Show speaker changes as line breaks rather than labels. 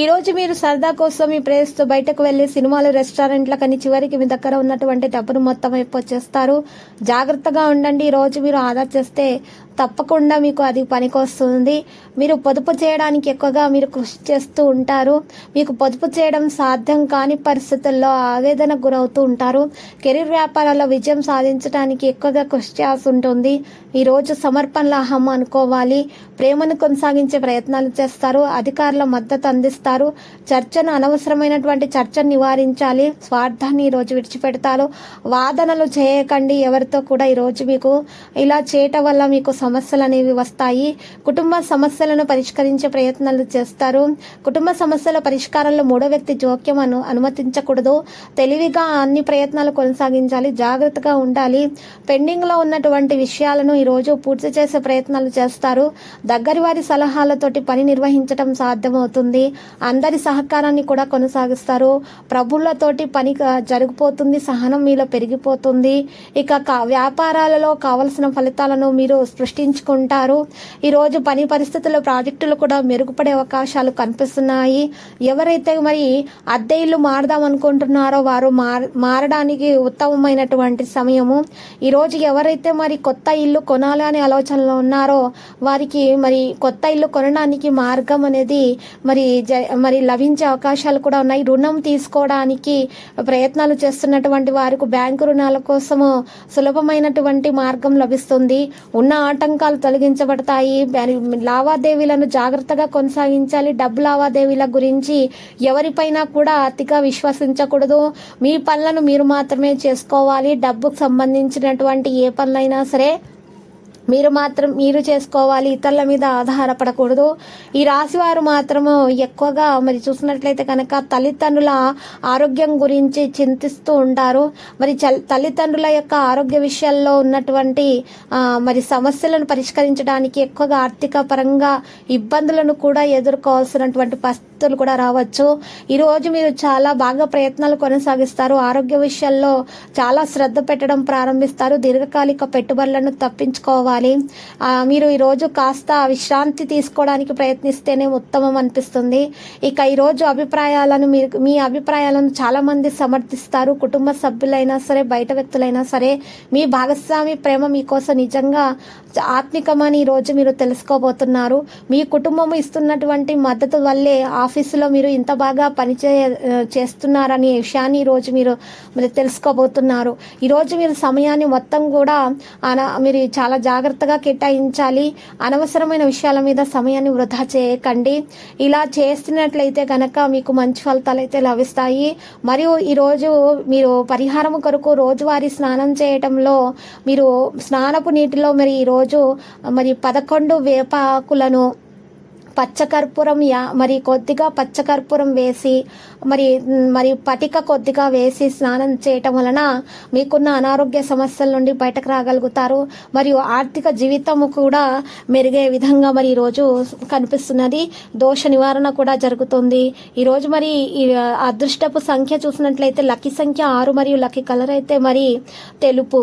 ఈ రోజు మీరు సరదా కోసం మీ ప్రేయస్తో బయటకు వెళ్ళి సినిమాలు రెస్టారెంట్లకని చివరికి మీ దగ్గర ఉన్నటువంటి డబ్బును మొత్తం వచ్చేస్తారు. జాగ్రత్తగా ఉండండి. ఈ రోజు మీరు ఆదా చేస్తే తప్పకుండా మీకు అది పనికొస్తుంది. మీరు పొదుపు చేయడానికి ఎక్కువగా మీరు కృషి చేస్తూ ఉంటారు. మీకు పొదుపు చేయడం సాధ్యం కాని పరిస్థితుల్లో ఆవేదన గురవుతూ ఉంటారు. కెరీర్ వ్యాపారాల్లో విజయం సాధించడానికి ఎక్కువగా కృషి చేయాల్సి ఉంటుంది. ఈరోజు రోజు సమర్పణల అహం అనుకోవాలి. ప్రేమను కొనసాగించే ప్రయత్నాలు చేస్తారు. అధికారుల మద్దతు అందిస్తారు. చర్చను అనవసరమైనటువంటి చర్చను నివారించాలి. స్వార్థాన్ని ఈరోజు విడిచిపెడతారు. వాదనలు చేయకండి. ఎవరితో కూడా ఈరోజు మీకు ఇలా చేయటం వల్ల మీకు సమస్యలు అనేవి వస్తాయి. కుటుంబ సమస్యలను పరిష్కరించే ప్రయత్నాలు చేస్తారు. కుటుంబ సమస్యల పరిష్కారంలో మూడో వ్యక్తి జోక్యం అను అనుమతించకూడదు. తెలివిగా అన్ని ప్రయత్నాలు కొనసాగించాలి. జాగ్రత్తగా ఉండాలి. పెండింగ్లో ఉన్నటువంటి విషయాలను ఈరోజు పూర్తి చేసే ప్రయత్నాలు చేస్తారు. దగ్గరి వారి సలహాలతోటి పని నిర్వహించడం సాధ్యమవుతుంది. అందరి సహకారాన్ని కూడా కొనసాగిస్తారు. ప్రభులతోటి పని జరిగిపోతుంది సహనం మీలో పెరిగిపోతుంది. ఇక కా- వ్యాపారాలలో కావలసిన ఫలితాలను మీరు సృష్టించుకుంటారు. ఈరోజు పని పరిస్థితుల్లో ప్రాజెక్టులు కూడా మెరుగుపడే అవకాశాలు కనిపిస్తున్నాయి. ఎవరైతే మరి అద్దె ఇల్లు మారదాం అనుకుంటున్నారో వారు మార- మారడానికి ఉత్తమమైనటువంటి సమయము. ఈరోజు ఎవరైతే మరి కొత్త ఇల్లు కొనాలి అనే ఆలోచనలో ఉన్నారో వారికి మరి కొత్త ఇల్లు కొనడానికి మార్గం అనేది మరి జ- మరి లభించే అవకాశాలు కూడా ఉన్నాయి. రుణం తీసుకోవడానికి ప్రయత్నాలు చేస్తున్నటువంటి వారికి బ్యాంకు రుణాల కోసము సులభమైనటువంటి మార్గం లభిస్తుంది. ఉన్న ఆటంకాలు తొలగించబడతాయి. మరి లావాదేవీలను జాగ్రత్తగా కొనసాగించాలి. డబ్బు లావాదేవీల గురించి ఎవరిపైనా కూడా అతిగా విశ్వసించకూడదు. మీ పనులను మీరు మాత్రమే చేసుకోవాలి. డబ్బుకు సంబంధించినటువంటి ఏ పనులైనా సరే మీరు మాత్రం మీరు చేసుకోవాలి ఇతరుల మీద ఆధారపడకూడదు. ఈ రాశి వారు మాత్రము ఎక్కువగా మరి చూసినట్లయితే కనుక తల్లిదండ్రుల ఆరోగ్యం గురించి చింతిస్తూ ఉంటారు. మరి చల్- తల్లిదండ్రుల యొక్క ఆరోగ్య విషయాల్లో ఉన్నటువంటి మరి సమస్యలను పరిష్కరించడానికి ఎక్కువగా ఆర్థిక పరంగా ఇబ్బందులను కూడా ఎదుర్కోవాల్సినటువంటి పరిస్థితులు కూడా రావచ్చు. ఈరోజు మీరు చాలా బాగా ప్రయత్నాలు కొనసాగిస్తారు. ఆరోగ్య విషయాల్లో చాలా శ్రద్ధ పెట్టడం ప్రారంభిస్తారు. దీర్ఘకాలిక పెట్టుబడులను తప్పించుకోవాలి. ఆ, మీరు ఈరోజు కాస్త విశ్రాంతి తీసుకోవడానికి ప్రయత్నిస్తేనే ఉత్తమం అనిపిస్తుంది. ఇక ఈరోజు అభిప్రాయాలను మీరు మీ అభిప్రాయాలను చాలామంది సమర్థిస్తారు. కుటుంబ సభ్యులైనా సరే బయట వ్యక్తులైనా సరే మీ భాగస్వామి ప్రేమ మీకోసం నిజంగా ఆత్మికమని ఈరోజు మీరు తెలుసుకోబోతున్నారు. మీ కుటుంబం ఇస్తున్నటువంటి మద్దతు వల్లే ఆఫీసులో మీరు ఇంత బాగా పనిచే చేస్తున్నారనే విషయాన్ని ఈరోజు రోజు మీరు మీరు తెలుసుకోబోతున్నారు. ఈరోజు మీరు సమయాన్ని మొత్తం కూడా మీరు చాలా జాగ్రత్తగా కేటాయించాలి. అనవసరమైన విషయాల మీద సమయాన్ని వృధా చేయకండి. ఇలా చేస్తున్నట్లయితే కనుక మీకు మంచి ఫలితాలు అయితే లభిస్తాయి. మరియు ఈరోజు మీరు పరిహారం కొరకు రోజువారీ స్నానం చేయటంలో మీరు స్నానపు నీటిలో మరి ఈరోజు మరి పదకొండు వేపాకులను పచ్చకర్పూరం యా మరి కొద్దిగా పచ్చకర్పూరం వేసి మరి మరి పటిక కొద్దిగా వేసి స్నానం చేయటం వలన మీకున్న అనారోగ్య సమస్యల నుండి బయటకు రాగలుగుతారు. మరియు ఆర్థిక జీవితం కూడా మెరుగే విధంగా మరి ఈరోజు కనిపిస్తున్నది. దోష నివారణ కూడా జరుగుతుంది. ఈరోజు మరి ఈ అదృష్టపు సంఖ్య చూసినట్లయితే లక్కీ సంఖ్య ఆరు మరియు లక్కీ కలర్ అయితే మరి తెలుపు.